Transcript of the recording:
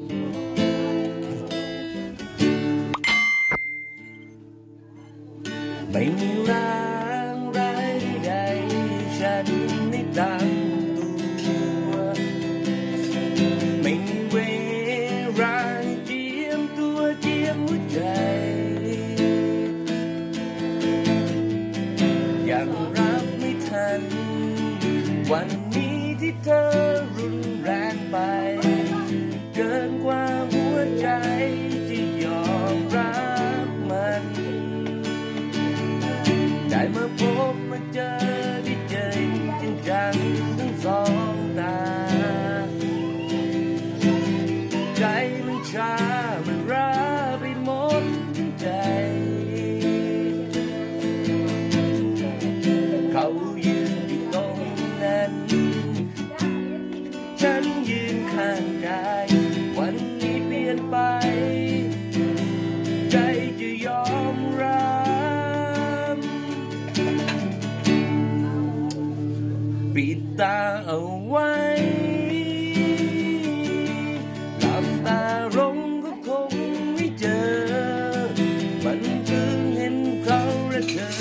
ไม่มีร่างร้ายใดฉันไม่ตั้งตัวไม่มีเวลาเจียมตัวเจียมหัวใจ ยังรับไม่ทัน วันนี้ที่เธอ ฉันยืนข้างกาย วันนี้เปลี่ยนไป ใจจะยอมรับปิดตาเอาไว้หลับตาลงก็คงไม่เจอ มันเพิ่เห็นเขาและเธอ